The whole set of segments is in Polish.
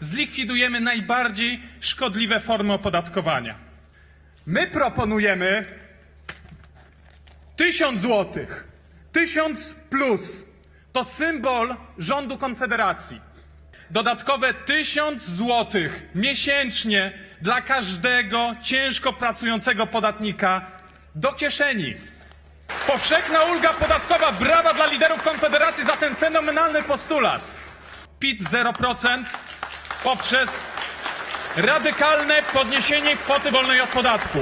zlikwidujemy najbardziej szkodliwe formy opodatkowania. My proponujemy tysiąc złotych. Tysiąc plus. To symbol rządu Konfederacji. Dodatkowe tysiąc złotych miesięcznie dla każdego ciężko pracującego podatnika do kieszeni. Powszechna ulga podatkowa. Brawa dla liderów Konfederacji za ten fenomenalny postulat. PIT 0% poprzez radykalne podniesienie kwoty wolnej od podatku.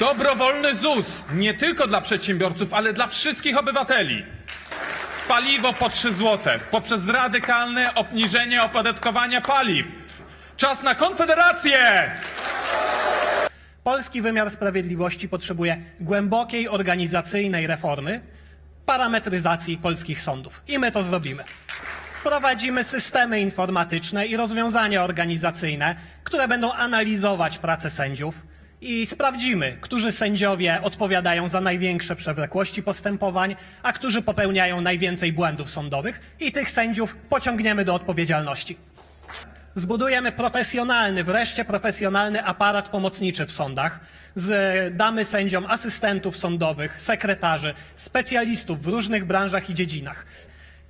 Dobrowolny ZUS nie tylko dla przedsiębiorców, ale dla wszystkich obywateli. Paliwo po 3 zł poprzez radykalne obniżenie opodatkowania paliw. Czas na konfederację! Polski wymiar sprawiedliwości potrzebuje głębokiej organizacyjnej reformy, parametryzacji polskich sądów. I my to zrobimy. Wprowadzimy systemy informatyczne i rozwiązania organizacyjne, które będą analizować pracę sędziów i sprawdzimy, którzy sędziowie odpowiadają za największe przewlekłości postępowań, a którzy popełniają najwięcej błędów sądowych i tych sędziów pociągniemy do odpowiedzialności. Zbudujemy profesjonalny, wreszcie profesjonalny aparat pomocniczy w sądach. Z, damy sędziom asystentów sądowych, sekretarzy, specjalistów w różnych branżach i dziedzinach.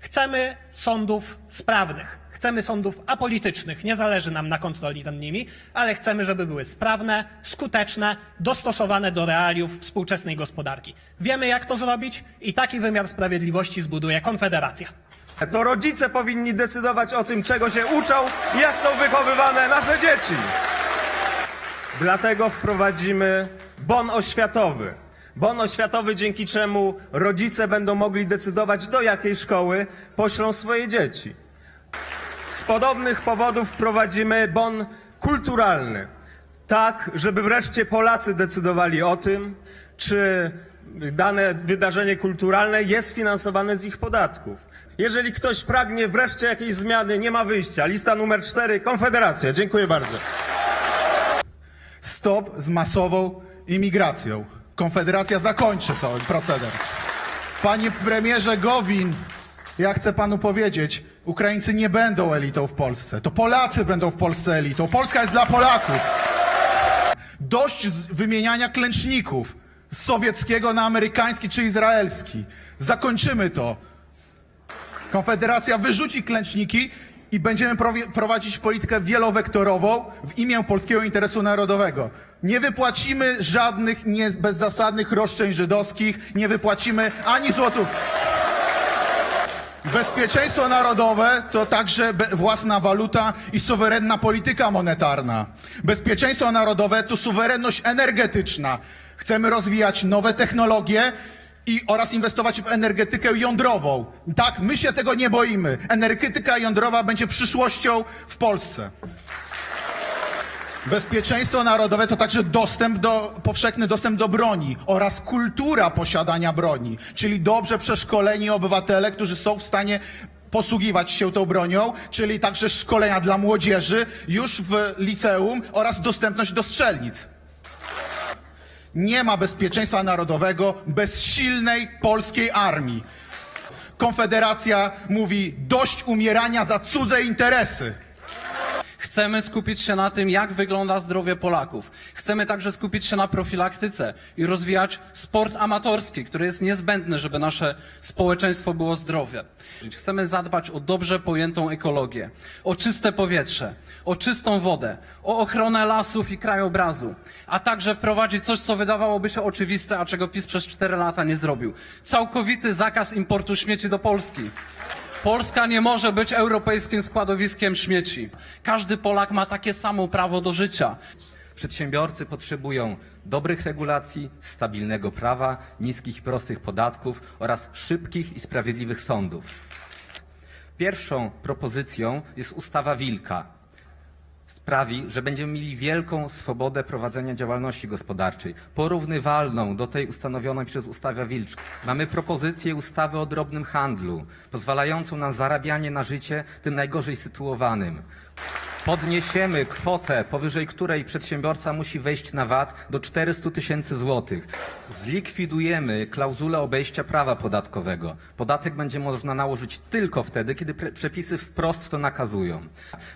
Chcemy sądów sprawnych. Chcemy sądów apolitycznych. Nie zależy nam na kontroli nad nimi, ale chcemy, żeby były sprawne, skuteczne, dostosowane do realiów współczesnej gospodarki. Wiemy, jak to zrobić i taki wymiar sprawiedliwości zbuduje Konfederacja. To rodzice powinni decydować o tym, czego się uczą jak są wychowywane nasze dzieci. Dlatego wprowadzimy bon oświatowy. Bon oświatowy, dzięki czemu rodzice będą mogli decydować, do jakiej szkoły poślą swoje dzieci. Z podobnych powodów wprowadzimy bon kulturalny. Tak, żeby wreszcie Polacy decydowali o tym, czy dane wydarzenie kulturalne jest finansowane z ich podatków. Jeżeli ktoś pragnie wreszcie jakiejś zmiany, nie ma wyjścia. Lista numer cztery, Konfederacja. Dziękuję bardzo. Stop z masową imigracją. Konfederacja zakończy ten proceder. Panie premierze Gowin, ja chcę panu powiedzieć, Ukraińcy nie będą elitą w Polsce. To Polacy będą w Polsce elitą. Polska jest dla Polaków. Dość wymieniania klęczników z sowieckiego na amerykański czy izraelski. Zakończymy to. Konfederacja wyrzuci klęczniki i będziemy prowadzić politykę wielowektorową w imię polskiego interesu narodowego. Nie wypłacimy żadnych nie, bezzasadnych roszczeń żydowskich, nie wypłacimy ani złotów. Bezpieczeństwo narodowe to także własna waluta i suwerenna polityka monetarna. Bezpieczeństwo narodowe to suwerenność energetyczna. Chcemy rozwijać nowe technologie i oraz inwestować w energetykę jądrową. Tak, my się tego nie boimy. Energetyka jądrowa będzie przyszłością w Polsce. Bezpieczeństwo narodowe to także dostęp do, powszechny dostęp do broni oraz kultura posiadania broni, czyli dobrze przeszkoleni obywatele, którzy są w stanie posługiwać się tą bronią, czyli także szkolenia dla młodzieży już w liceum oraz dostępność do strzelnic. Nie ma bezpieczeństwa narodowego bez silnej polskiej armii. Konfederacja mówi dość umierania za cudze interesy. Chcemy skupić się na tym, jak wygląda zdrowie Polaków. Chcemy także skupić się na profilaktyce i rozwijać sport amatorski, który jest niezbędny, żeby nasze społeczeństwo było zdrowe. Chcemy zadbać o dobrze pojętą ekologię, o czyste powietrze, o czystą wodę, o ochronę lasów i krajobrazu, a także wprowadzić coś, co wydawałoby się oczywiste, a czego PiS przez 4 lata nie zrobił. Całkowity zakaz importu śmieci do Polski. Polska nie może być europejskim składowiskiem śmieci. Każdy Polak ma takie samo prawo do życia. Przedsiębiorcy potrzebują dobrych regulacji, stabilnego prawa, niskich i prostych podatków oraz szybkich i sprawiedliwych sądów. Pierwszą propozycją jest ustawa Wilka. Sprawi, że będziemy mieli wielką swobodę prowadzenia działalności gospodarczej, porównywalną do tej ustanowionej przez ustawę Wilczką. Mamy propozycję ustawy o drobnym handlu, pozwalającą na zarabianie na życie tym najgorzej sytuowanym. Podniesiemy kwotę, powyżej której przedsiębiorca musi wejść na VAT do 400 tysięcy złotych. Zlikwidujemy klauzulę obejścia prawa podatkowego. Podatek będzie można nałożyć tylko wtedy, kiedy przepisy wprost to nakazują.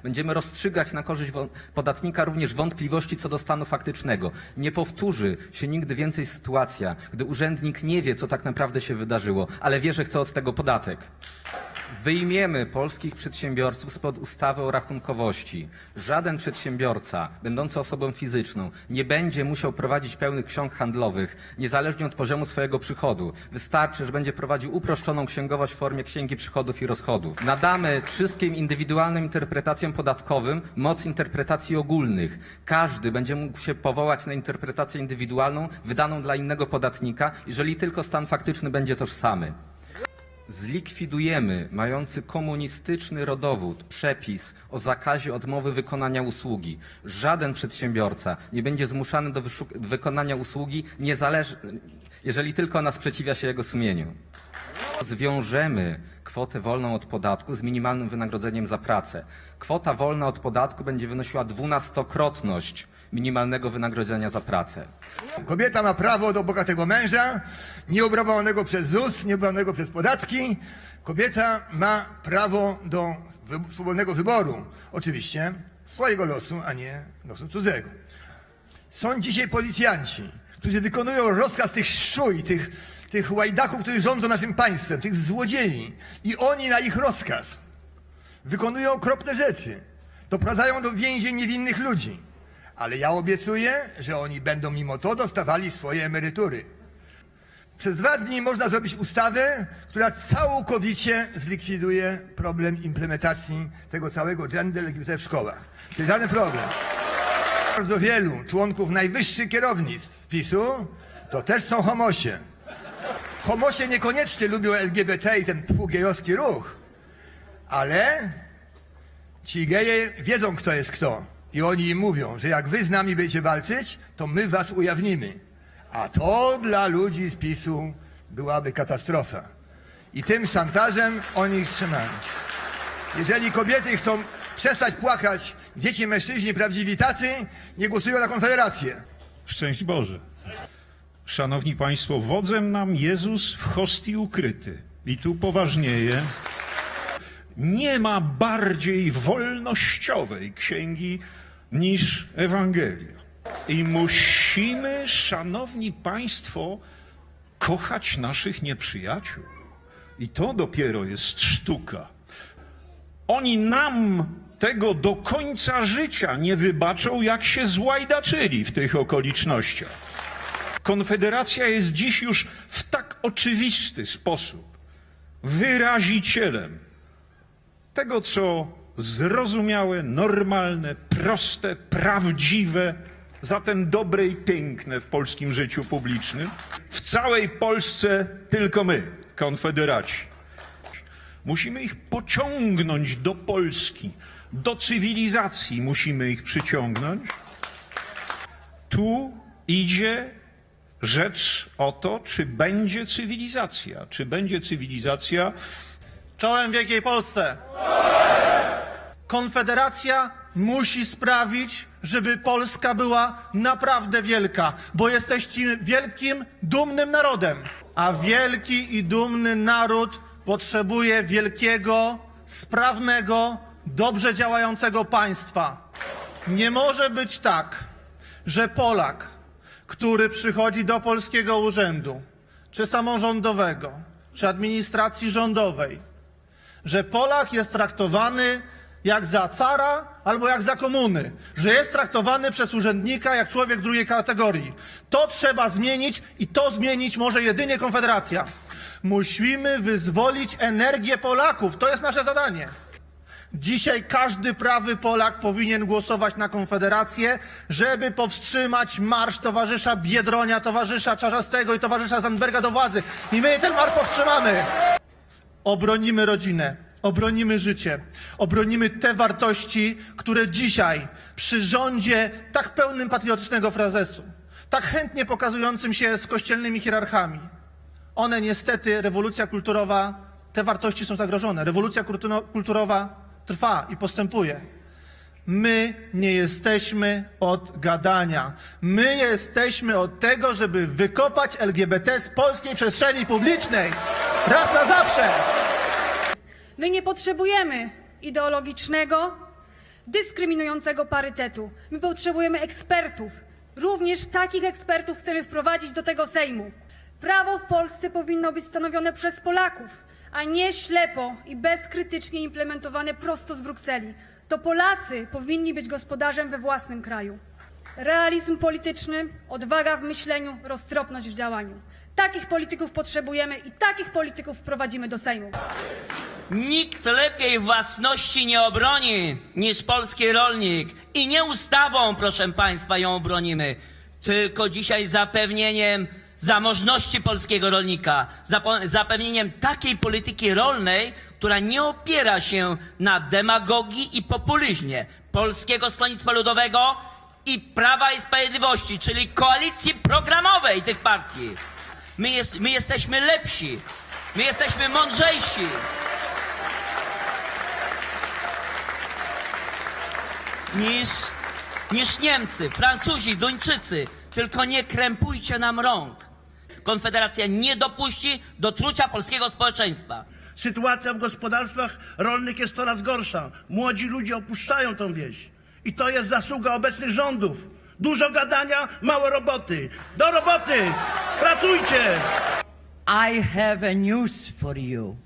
Będziemy rozstrzygać na korzyść podatnika również wątpliwości co do stanu faktycznego. Nie powtórzy się nigdy więcej sytuacja, gdy urzędnik nie wie, co tak naprawdę się wydarzyło, ale wie, że chce od tego podatek. Wyjmiemy polskich przedsiębiorców spod ustawy o rachunkowości. Żaden przedsiębiorca, będący osobą fizyczną, nie będzie musiał prowadzić pełnych ksiąg handlowych, niezależnie od poziomu swojego przychodu. Wystarczy, że będzie prowadził uproszczoną księgowość w formie księgi przychodów i rozchodów. Nadamy wszystkim indywidualnym interpretacjom podatkowym moc interpretacji ogólnych. Każdy będzie mógł się powołać na interpretację indywidualną, wydaną dla innego podatnika, jeżeli tylko stan faktyczny będzie tożsamy. Zlikwidujemy mający komunistyczny rodowód przepis o zakazie odmowy wykonania usługi. Żaden przedsiębiorca nie będzie zmuszany do wykonania usługi, jeżeli tylko ona sprzeciwia się jego sumieniu. Zwiążemy kwotę wolną od podatku z minimalnym wynagrodzeniem za pracę. Kwota wolna od podatku będzie wynosiła dwunastokrotność minimalnego wynagrodzenia za pracę. Kobieta ma prawo do bogatego męża, nieobrabowanego przez ZUS, nieobrabowanego przez podatki. Kobieta ma prawo do wy swobodnego wyboru, oczywiście, swojego losu, a nie losu cudzego. Są dzisiaj policjanci, którzy wykonują rozkaz tych szczuj, tych, tych łajdaków, którzy rządzą naszym państwem, tych złodziei. I oni na ich rozkaz wykonują okropne rzeczy. Doprowadzają do więzień niewinnych ludzi. Ale ja obiecuję, że oni będą mimo to dostawali swoje emerytury. Przez dwa dni można zrobić ustawę, która całkowicie zlikwiduje problem implementacji tego całego gender LGBT w szkołach. To jest żaden problem. Bardzo wielu członków najwyższych kierownictw PiSu to też są homosie. Homosie niekoniecznie lubią LGBT i ten gejowski ruch, ale ci geje wiedzą, kto jest kto. I oni im mówią, że jak wy z nami będziecie walczyć, to my was ujawnimy. A to dla ludzi z PiSu byłaby katastrofa. I tym szantażem oni ich trzymają. Jeżeli kobiety chcą przestać płakać, dzieci, mężczyźni, prawdziwi tacy, nie głosują na Konfederację. Szczęść Boże. Szanowni Państwo, wodzem nam Jezus w hostii ukryty. I tu poważnieje. Nie ma bardziej wolnościowej księgi niż Ewangelia. I musimy, szanowni Państwo, kochać naszych nieprzyjaciół. I to dopiero jest sztuka. Oni nam tego do końca życia nie wybaczą, jak się złajdaczyli w tych okolicznościach. Konfederacja jest dziś już w tak oczywisty sposób wyrazicielem tego, co zrozumiałe, normalne, proste, prawdziwe, zatem dobre i piękne w polskim życiu publicznym. W całej Polsce tylko my, konfederaci. Musimy ich pociągnąć do Polski, do cywilizacji musimy ich przyciągnąć. Tu idzie rzecz o to, czy będzie cywilizacja. Czy będzie cywilizacja Czołem Wielkiej Polsce! Konfederacja musi sprawić, żeby Polska była naprawdę wielka, bo jesteście wielkim, dumnym narodem. A wielki i dumny naród potrzebuje wielkiego, sprawnego, dobrze działającego państwa. Nie może być tak, że Polak, który przychodzi do polskiego urzędu, czy samorządowego, czy administracji rządowej, że Polak jest traktowany jak za cara albo jak za komuny, że jest traktowany przez urzędnika jak człowiek drugiej kategorii. To trzeba zmienić i to zmienić może jedynie Konfederacja. Musimy wyzwolić energię Polaków. To jest nasze zadanie. Dzisiaj każdy prawy Polak powinien głosować na Konfederację, żeby powstrzymać marsz towarzysza Biedronia, towarzysza Czarzastego i towarzysza Zandberga do władzy. I my ten marsz powstrzymamy. Obronimy rodzinę, obronimy życie, obronimy te wartości, które dzisiaj przy rządzie tak pełnym patriotycznego frazesu, tak chętnie pokazującym się z kościelnymi hierarchami, one niestety, rewolucja kulturowa, te wartości są zagrożone. Rewolucja kultu- kulturowa trwa i postępuje. My nie jesteśmy od gadania. My jesteśmy od tego, żeby wykopać LGBT z polskiej przestrzeni publicznej. Raz na zawsze! My nie potrzebujemy ideologicznego, dyskryminującego parytetu. My potrzebujemy ekspertów. Również takich ekspertów chcemy wprowadzić do tego Sejmu. Prawo w Polsce powinno być stanowione przez Polaków, a nie ślepo i bezkrytycznie implementowane prosto z Brukseli. To Polacy powinni być gospodarzem we własnym kraju. Realizm polityczny, odwaga w myśleniu, roztropność w działaniu. Takich polityków potrzebujemy i takich polityków wprowadzimy do Sejmu. Nikt lepiej własności nie obroni niż polski rolnik. I nie ustawą, proszę Państwa, ją obronimy, tylko dzisiaj zapewnieniem zamożności polskiego rolnika, zapewnieniem takiej polityki rolnej, która nie opiera się na demagogii i populizmie Polskiego Stronnictwa Ludowego i Prawa i Sprawiedliwości, czyli koalicji programowej tych partii. My, jest, my jesteśmy lepsi, my jesteśmy mądrzejsi. niż, niż Niemcy, Francuzi, Duńczycy. Tylko nie krępujcie nam rąk. Konfederacja nie dopuści do trucia polskiego społeczeństwa. Sytuacja w gospodarstwach rolnych jest coraz gorsza. Młodzi ludzie opuszczają tą wieś. I to jest zasługa obecnych rządów. Dużo gadania, mało roboty. Do roboty! Pracujcie! I have a news for you.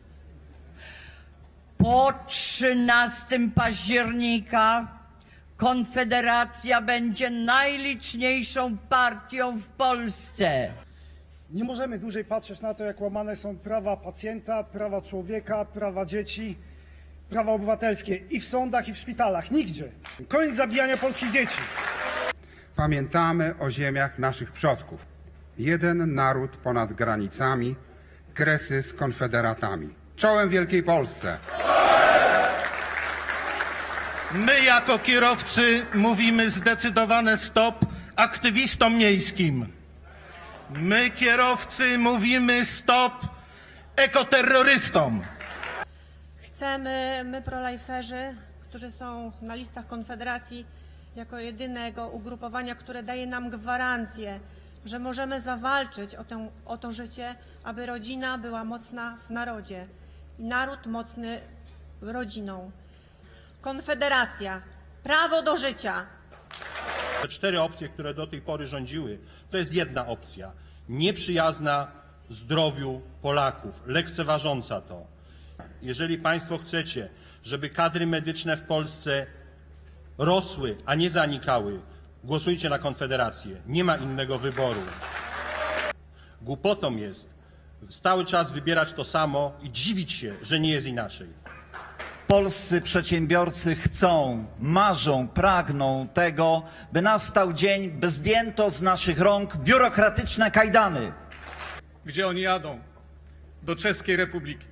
Po 13 października Konfederacja będzie najliczniejszą partią w Polsce. Nie możemy dłużej patrzeć na to, jak łamane są prawa pacjenta, prawa człowieka, prawa dzieci, prawa obywatelskie i w sądach, i w szpitalach. Nigdzie. Koniec zabijania polskich dzieci. Pamiętamy o ziemiach naszych przodków. Jeden naród ponad granicami, kresy z konfederatami. Czołem Wielkiej Polsce! My jako kierowcy mówimy zdecydowane stop aktywistom miejskim. My kierowcy mówimy stop ekoterrorystom. Chcemy, my prolajferzy, którzy są na listach Konfederacji, jako jedynego ugrupowania, które daje nam gwarancję, że możemy zawalczyć o, tę, o to życie, aby rodzina była mocna w narodzie i naród mocny rodziną. Konfederacja, prawo do życia. Te cztery opcje, które do tej pory rządziły, to jest jedna opcja. Nieprzyjazna zdrowiu Polaków, lekceważąca to. Jeżeli Państwo chcecie, żeby kadry medyczne w Polsce rosły, a nie zanikały, głosujcie na Konfederację. Nie ma innego wyboru. Głupotą jest cały czas wybierać to samo i dziwić się, że nie jest inaczej. Polscy przedsiębiorcy chcą, marzą, pragną tego, by nastał dzień, by zdjęto z naszych rąk biurokratyczne kajdany. Gdzie oni jadą? Do Czeskiej Republiki.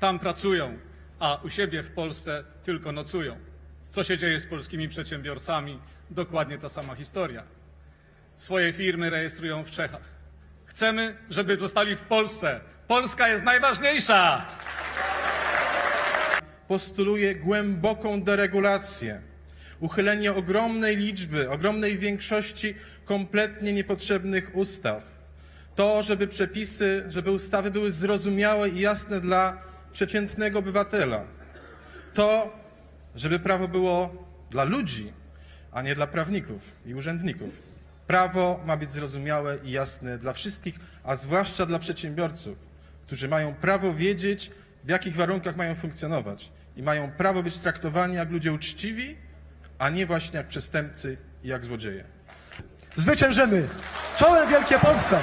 Tam pracują, a u siebie w Polsce tylko nocują. Co się dzieje z polskimi przedsiębiorcami? Dokładnie ta sama historia. Swoje firmy rejestrują w Czechach. Chcemy, żeby zostali w Polsce. Polska jest najważniejsza! postuluje głęboką deregulację, uchylenie ogromnej liczby, ogromnej większości kompletnie niepotrzebnych ustaw. To, żeby przepisy, żeby ustawy były zrozumiałe i jasne dla przeciętnego obywatela. To, żeby prawo było dla ludzi, a nie dla prawników i urzędników. Prawo ma być zrozumiałe i jasne dla wszystkich, a zwłaszcza dla przedsiębiorców, którzy mają prawo wiedzieć, w jakich warunkach mają funkcjonować i mają prawo być traktowani jak ludzie uczciwi, a nie właśnie jak przestępcy i jak złodzieje. Zwyciężymy! Czołem Wielkie Polsce!